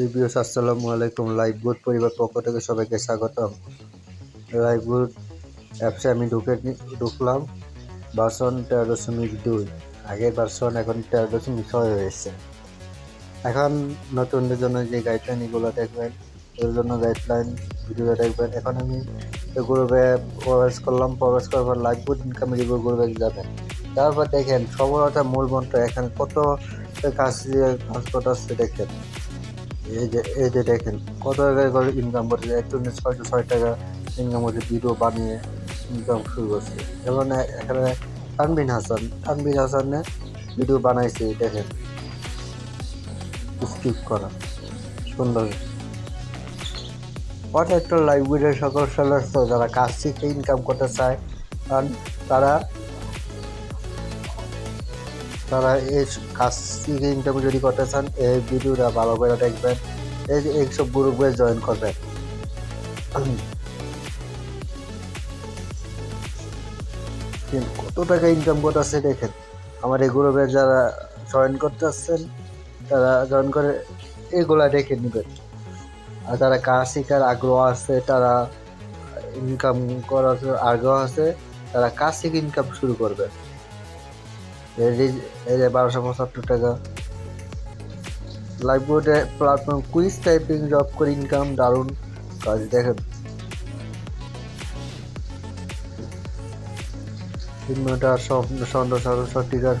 Reviews আসসালামু আলাইকুম। Live good পরিবার পক্ষ থেকে সবাইকে স্বাগতম। লাইভ গুড অ্যাপসে আমি ঢুকে ঢুকলাম। ভার্সন তেরো দশমিক দুই। আগের ভার্সন এখন তেরো দশমিক ছয় হয়েছে। এখন নতুনদের জন্য যে গাইডলাইন এগুলো দেখবেন, এর জন্য গাইডলাইন ভিডিওটা দেখবেন। এখন আমি গ্রুপে প্রবেশ করলাম। প্রবেশ করার পর লাইভ গুড ইনকাম রিভিউ গ্রুপে যাবেন তারপর দেখেন সফলতা মূল মন্ত্র, এখানে কত কাজ দিয়ে কাজ করতে দেখেন। এই যে এই যে দেখেন, কত টাকা করে ইনকাম করছে? একজনে ছয়শো ছয় টাকা ইনকাম করছে ভিডিও বানিয়ে ইনকাম শুরু করছে। যেমন এখানে তানবিন হাসান, তানবিন হাসানের ভিডিও বানাইছে, দেখেন। স্কিপ করা। সুন্দর। অনেক একটা ভিডিও সকল সদস্য যারা কাজ শিখে ইনকাম করতে চায় তারা তারা এই কাজ শিখে ইনকাম যদি করতে চান, এই ভিডিওটা ভালো করে দেখবেন। এই এইসব গ্রুপে জয়েন করবেন। কত টাকা ইনকাম করতেছে দেখেন। আমার এই গ্রুপে যারা জয়েন করতে আসছেন তারা জয়েন করে এগুলা দেখে নেবেন। আর যারা কাজ শেখার আগ্রহ আছে, তারা ইনকাম করার আগ্রহ আছে, তারা কাজ শিখে ইনকাম শুরু করবে এই বারোশো পঁচাত্তর টাকা। লাইভ বোর্ডে প্ল্যাটফর্ম কুইজ টাইপিং জব করে ইনকাম দারুণ কাজ, দেখেন। আর সন্ধ্যা সাড়ে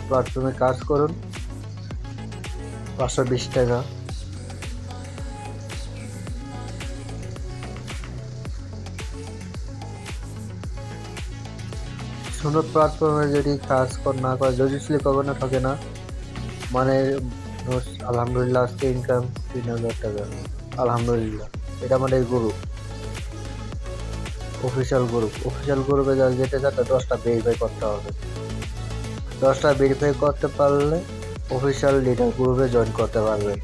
প্ল্যাটফর্মে কাজ করুন। পাঁচশো বিশ টাকা। সুন্দর প্ল্যাটফর্মে যদি কাজ না করে, যদি স্লিপ হবে না থাকে না মানে আলহামদুলিল্লাহ আজকে ইনকাম তিন হাজার টাকা। আলহামদুলিল্লাহ, এটা আমাদের গ্রুপ অফিসিয়াল গ্রুপ অফিসিয়াল গ্রুপে যা যেতে তার দশটা ভেরিফাই করতে হবে। দশটা ভেরিফাই করতে পারলে অফিসিয়াল লিডার গ্রুপে জয়েন করতে পারবেন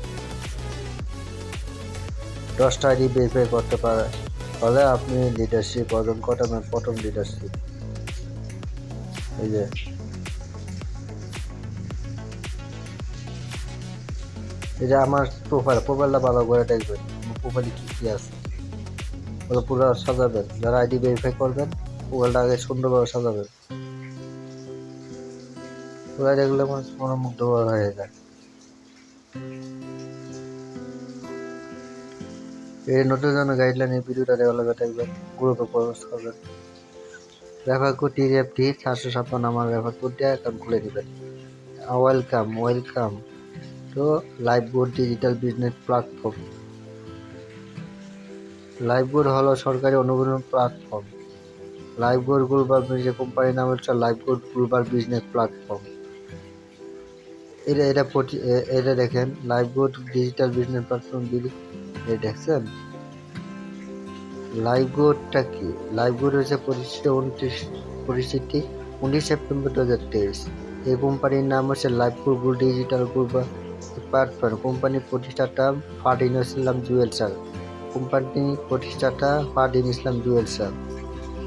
দশটা আইডি ভেরিফাই করতে পারে তাহলে আপনি লিডারশিপ অর্জন করতে প্রথম লিডারশিপ এই যে। যে আমার প্রোফাইল প্রোফাইলটা ভালো করে দেখবেন প্রোফাইলে কী কী আছে? ওগুলো পুরো সাজাবেন। যারা আইডি ভেরিফাই করবেন প্রোফাইলটা আগে সুন্দরভাবে সাজাবেন। পুরো দেখলে আমার মনোমুগ্ধ হয়ে যায়। এই নতুন গাইডলাইন এই ভিডিওটা ডেভেলপে দেখবেন গ্রুপে প্রবেশ করবেন। রেফার কোড টিএফটি চারশো ছাপ্পান্ন আমার রেফার কোড দিয়ে অ্যাকাউন্ট খুলে দিবেন। Welcome welcome to live board digital business platform live board হলো সরকারি অনুমোদন প্ল্যাটফর্ম লাইভ বোর্ড গ্লোবাল যে কোম্পানির নাম হচ্ছে live board global business platform এটা এটা এটা দেখেন live board digital business platform এটা দেখছেন? লাইভ বোর্ডটা কি? লাইভ বোর্ড হচ্ছে প্রতিষ্ঠিত উনত্রিশ পরিস্থিতি উনিশ সেপ্টেম্বর দু হাজার তেইশ। এই কোম্পানির নাম হচ্ছে live group digital group platform কোম্পানির প্রতিষ্ঠাতা ফারদিন ইসলাম জুয়েল স্যার। কোম্পানি প্রতিষ্ঠাতা ফারদিন ইসলাম জুয়েল স্যার।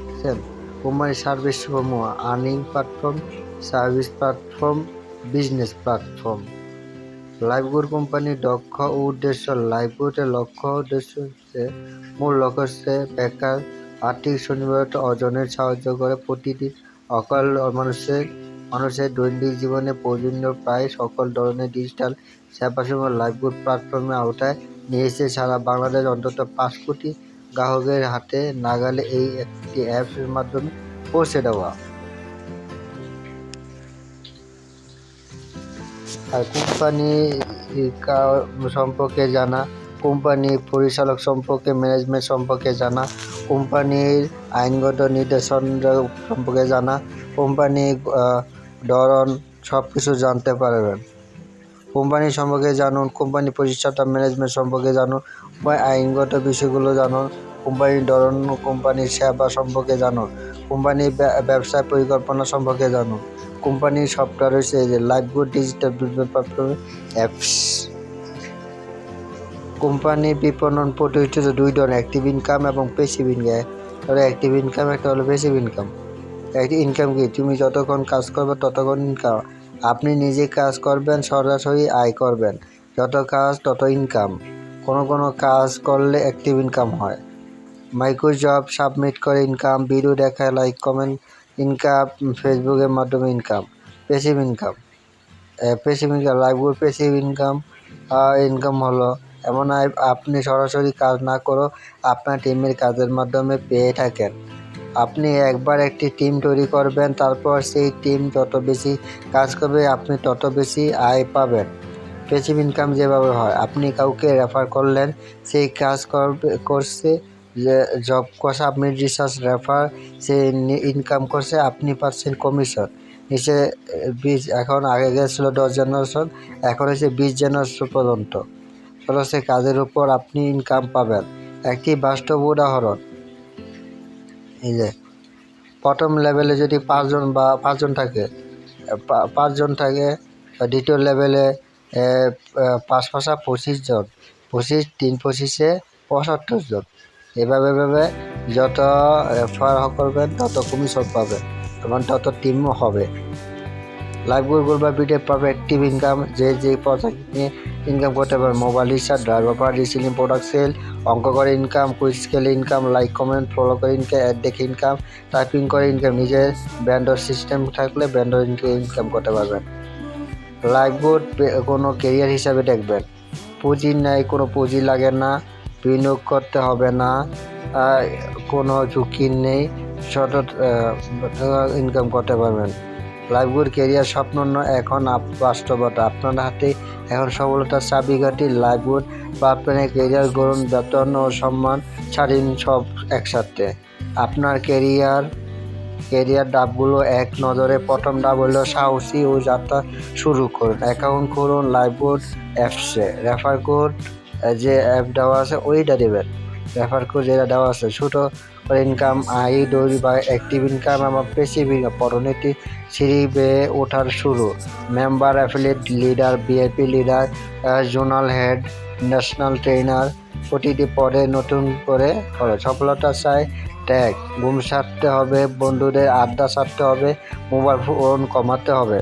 বুঝছেন কোম্পানির সার্ভিস সমূহ earning platform, service platform, business platform. LiveGood কোম্পানির দক্ষ ও উদ্দেশ্য লাইভগুডের লক্ষ্য উদ্দেশ্য হচ্ছে মূল লক্ষ্য বেকার আর্থিক স্বনির্ভরতা অর্জনের সাহায্য করে। প্রতিটি অকাল মানুষের মানুষের দৈনিক জীবনে প্রয়োজনীয় প্রায় সকল ধরনের ডিজিটাল সেবাসমূহ লাইভগুড প্ল্যাটফর্মের আওতায় নিয়ে সারা বাংলাদেশ অন্তত পাঁচ কোটি গ্রাহকের হাতে নাগালে এই একটি অ্যাপসের মাধ্যমে পৌঁছে দেওয়া। আর কোম্পানি সম্পর্কে জানা কোম্পানি পরিচালক সম্পর্কে ম্যানেজমেন্ট সম্পর্কে জানা, কোম্পানির আইনগত নির্দেশন সম্পর্কে জানা, কোম্পানি ধরন সব কিছু জানতে পারবেন। কোম্পানি সম্পর্কে জানুন, কোম্পানি প্রতিষ্ঠাতা ম্যানেজমেন্ট সম্পর্কে জানুন, বা আইনগত বিষয়গুলো জানুন, কোম্পানির ধরন, কোম্পানির সেবা সম্পর্কে জানুন, কোম্পানির ব্য- ব্যবসায় পরিকল্পনা সম্পর্কে জানুন, কোম্পানির সফটওয়্যার হচ্ছে এই যে LiveGood digital business platform apps company বিপণন পদ্ধতি হচ্ছে দুই ধরনের অ্যাক্টিভ ইনকাম এবং পেসিভ ইনকাম তাহলে অ্যাক্টিভ ইনকাম একটা হলো পেসিভ ইনকাম অ্যাক্টিভ ইনকাম কি? তুমি যতক্ষণ কাজ করবে ততক্ষণ ইনকাম আপনি নিজে কাজ করবেন, সরাসরি আয় করবেন। যত কাজ, তত ইনকাম কোনো কোনো কাজ করলে অ্যাক্টিভ ইনকাম হয়। মাইক্রো জব সাবমিট করে ইনকাম ভিডিও দেখা লাইক কমেন্ট ইনকাম ফেসবুকের মাধ্যমে income passive income passive income LiveGood passive income income হলো এমন আই- আপনি সরাসরি কাজ না করেও আপনার টিমের কাজের মাধ্যমে পেয়ে থাকেন। আপনি একবার একটি টিম তৈরি করবেন, তারপর সেই টিম যত বেশি কাজ করবে, আপনি তত বেশি আয় পাবেন। পেসিভ ইনকাম যেভাবে হয়, আপনি কাউকে রেফার করলেন, সেই কাজ করবে, করছে, যে জব করছে, আপনি রিসার্চ রেফার সে ইনকাম করছে, আপনি পাচ্ছেন কমিশন নিচে, বিশ, এখন আগে গেছিল দশ জেনারেশন এখন হচ্ছে বিশ জেনারেশন পর্যন্ত। সে কাজের উপর আপনি ইনকাম পাবেন। একটি বাস্তব উদাহরণ। এই যে, প্রথম লেভেলে যদি পাঁচজন বা পাঁচজন থাকে পাঁচজন থাকে, দ্বিতীয় লেভেলে পাঁচ পাঁচা পঁচিশ জন, পঁচিশ, তিন পঁচিশে পঁচাত্তর জন। এভাবে এভাবে যত রেফার করবেন, তত কমিশন পাবেন এবং তত টিমও হবে। লাইভ গুগল বা পাবে অ্যাক্টিভ ইনকাম যে যে প্রজেক্ট নিয়ে ইনকাম করতে পারে মোবাইল রিচার্জ ড্রাইভার পার রিসিলিং প্রোডাক্ট সেল অঙ্ক করে ইনকাম কুইজ স্কেলে ইনকাম লাইক কমেন্ট ফলো করে ইনকাম অ্যাড দেখে ইনকাম টাইপিং করে ইনকাম নিজের ব্র্যান্ডর সিস্টেম থাকলে ব্র্যান্ডর ইনকাম করতে পারবেন। লাইভ বোর্ড কোনো কেরিয়ার হিসাবে দেখবেন। পুঁজি নেই, কোনো পুঁজি লাগে না, বিনিয়োগ করতে হবে না কোনো ঝুঁকি নেই, সতত ইনকাম করতে পারবেন। লাইভগুড কেরিয়ার স্বপ্ন এখন বাস্তবতা। আপনার হাতে এখন সফলতার চাবিকাঠি লাইভগুড বা আপনার কেরিয়ার গড়ুন, বেতন ও সম্মান ছাড়িন সব একসাথে। আপনার কেরিয়ার কেরিয়ার ডাবগুলো এক নজরে প্রথম ডাব হলো সাহসী ও যাত্রা শুরু করুন। অ্যাকাউন্ট করুন লাইভবোর্ড অ্যাপসে। রেফার কোড যে অ্যাপ দেওয়া আছে, ওইটা দেবেন। রেফার কোড যেটা দেওয়া আছে, ছোটো ইনকাম আই দৌড়ি বা অ্যাক্টিভ ইনকাম আমার পেসিভ ইনকাম পরনীতি সিঁড়ি বেয়ে ওঠার শুরু। Member affiliate leader VIP leader zonal head national trainer প্রতিটি পদে নতুন করে করে সফলতা চাই ট্যাগ ঘুম সারতে হবে, বন্ধুদের আড্ডা সারতে হবে, মোবাইল ফোন কমাতে হবে।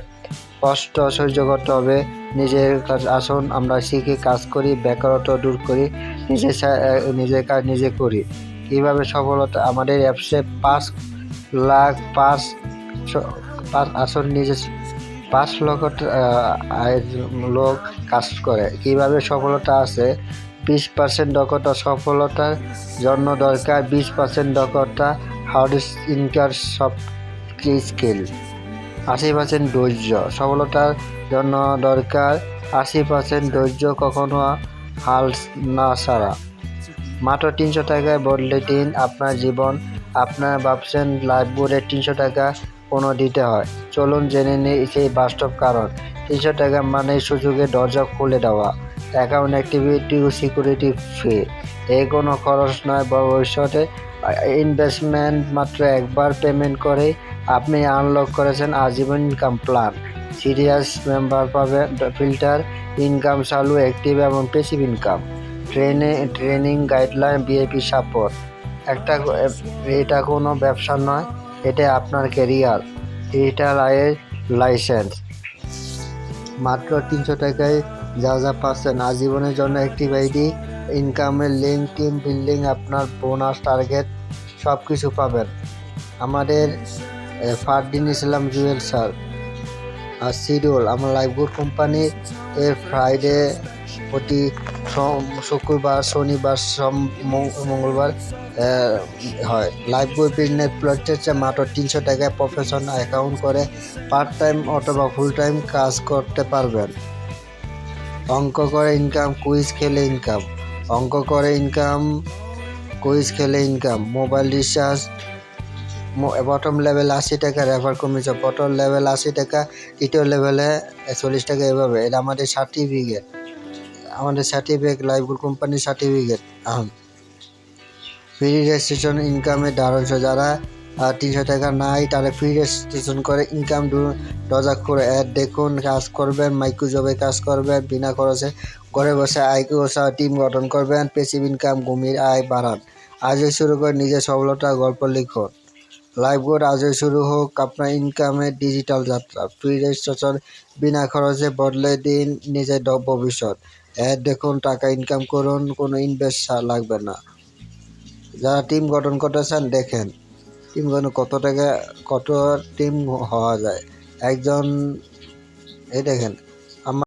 কষ্ট সহ্য করতে হবে, নিজের কাজ, আসুন, আমরা শিখে, কাজ করি, বেকারত্ব দূর করি, নিজে নিজের কাজ নিজে করি। কীভাবে সফলতা আমাদের অ্যাপসে পাঁচ লাখ পাঁচ পাঁচ আসন নিজে পাঁচ লক্ষ লোক কাজ করে। কীভাবে সফলতা আছে? বিশ পার্সেন্ট দক্ষতা সফলতার জন্য দরকার। বিশ পার্সেন্ট দক্ষতা, হার্ড ইনকার সব স্কিল। আশি পার্সেন্ট ধৈর্য সফলতার জন্য দরকার। আশি পার্সেন্ট ধৈর্য কখনো হাল না ছাড়া। মাত্র তিনশো টাকায় বদলে দিন আপনার জীবন। আপনার ভাবছেন লাইফ বোর্ডে তিনশো টাকা কোনো দিতে হয়। চলুন জেনে নিই সেই বাস্তব কারণ। তিনশো টাকা মানে সুযোগে দরজা খুলে দেওয়া অ্যাকাউন্ট অ্যাক্টিভিটি ও সিকিউরিটি ফ্রি এই কোনো খরচ নয়, ভবিষ্যতে ইনভেস্টমেন্ট মাত্র একবার পেমেন্ট করে আপনি আনলক করেছেন আজীবন ইনকাম প্ল্যান সিরিয়াস মেম্বার পাবেন ফিল্টার ইনকাম চালু অ্যাক্টিভ এবং পেসিভ ইনকাম ট্রেনে, ট্রেনিং গাইডলাইন বিএপি সাপোর্ট। একটা এটা কোনো ব্যবসা নয়, এটা আপনার ক্যারিয়ার। ডিজিটাল আয়ের লাইসেন্স। মাত্র তিনশো টাকায় যা যা পাচ্ছেন। আজীবনের জন্য অ্যাক্টিভ আইডি ইনকামের লিঙ্ক টিম বিল্ডিং আপনার বোনাস টার্গেট সব কিছু পাবেন। আমাদের ফারদিন ইসলাম জুয়েল স্যার আর শিডিউল আমার লাইফ লাইফগুড কোম্পানি এর ফ্রাইডে প্রতি শুক্রবার, শনিবার, সোম মঙ্গলবার হয়। লাইফ বই বিজনেস প্লটের মাত্র তিনশো টাকায় প্রফেশনাল অ্যাকাউন্ট করে পার্ট টাইম অথবা ফুল টাইম কাজ করতে পারবেন। অঙ্ক করে ইনকাম কুইজ খেলে ইনকাম অঙ্ক করে ইনকাম কুইজ খেলে income mobile recharge bottom level আশি টাকা রেফার কমিশন বটম লেভেল আশি টাকা, তৃতীয় লেভেলে চল্লিশ টাকা, এভাবে। এটা আমাদের সার্টিফিকেট আমাদের সার্টিফিকেট লাইফগুড কোম্পানির সার্টিফিকেট ফ্রি রেজিস্ট্রেশন ইনকামে দাঁড়াংশ যারা তিনশো টাকা নাই, তারা ফ্রি রেজিস্ট্রেশন করে ইনকাম দরজা করে অ্যাড দেখুন, কাজ করবেন, মাইক্রো জবে কাজ করবেন, বিনা খরচে ঘরে বসে সহ টিম গঠন করবেন পেসিভ ইনকাম ঘুমির আয় বাড়ান। আজই শুরু করে নিজের সফলতা, গল্প লিখুন। লাইভ বোর্ড আজই শুরু হোক, আপনার ইনকামের ডিজিটাল যাত্রা। ফ্রি রেজিস্ট্রেশন বিনা খরচে বদলে দিন নিজের ভবিষ্যৎ। অ্যাড দেখুন, টাকা ইনকাম করুন, কোনো ইনভেস্ট লাগবে না। যারা টিম গঠন করতেছেন, দেখেন। টিম গঠন কত টাকা, কত টিম হওয়া যায়। একজন, এই দেখেন